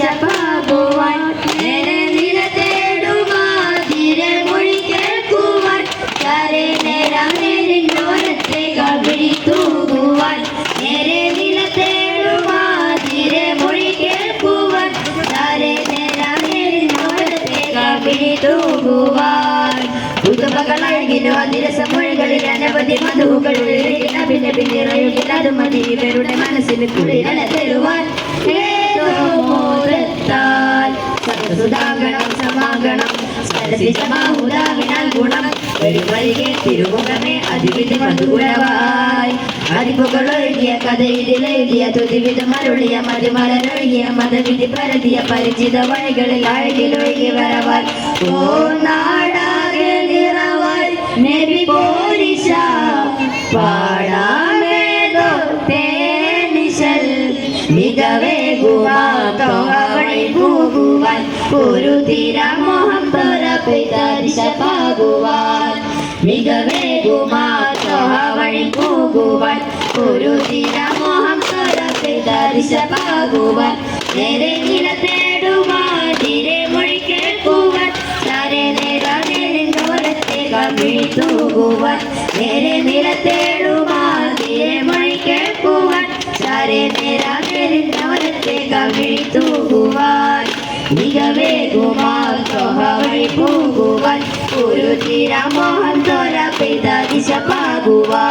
പാകുവാൻ നില തേടുമാതിരെ മൊഴി കേൾക്കുവാൻ ചാരെ നേരം നേരിന്നോരത്തെ കവിടി തൂകുവാൻ. നേരെ നില തേടുമാതിരെ മൊഴി കേൾക്കുവാൻ ചാരെ നേരം നേരിന്നോരത്തെ കവിടി തൂകുവാൻ. പുതുമകൾ അഴകിലോ അതിരസമൊഴികളിൽ അനവധി മധുകളിൽ പിന്നെ പിന്നിറയുകിൽ അത് തരുവാൻ സമാഗണം. സരസിജമാഹുതാവിനാൽ ഗുണം. വഴി വഴികെ തിരുമുഖമേ അതിവിധ മധുകുലവായി. അതിപുകളൊഴുകിയ കഥ ഇതിലെഴുതിയ തുതിവിധം അരുളിയ മതിമലരൊഴുകിയ മതവിധി പരതിയ പരിചിത വഴികളിൽ അഴകിലൊഴുകി വരവാൽ ഓ നാടാകെ നിറവാൽ നബി പോരിശ. പാടാമേതോ തേനിശൽ. മികവേകുവായി പോകുവാൻ. ഒരു തിരമോഹം തോര പെയ്തരിശ പാകുവാൻ. മികവേകുമാവഴി പോകുവാൻ. ഒരു തിരമോഹം തോര പെയ്തരിശ പാകുവാൻ. നേരെ നില തേടുവാതിരെ മൊഴി കേൾക്കുവാൻ. ചാരെ നേരം നേരിന്തോരത്തെ കമിഴി തൂകുവാൻ. നേരെ നില തേടുവാതിരെ തൂകുവാൻ മികവേകുമാവഴി പോകുവാൻ ഒരു തിരമോഹം തോര പെയ്ത ദിശ പാകുവാൻ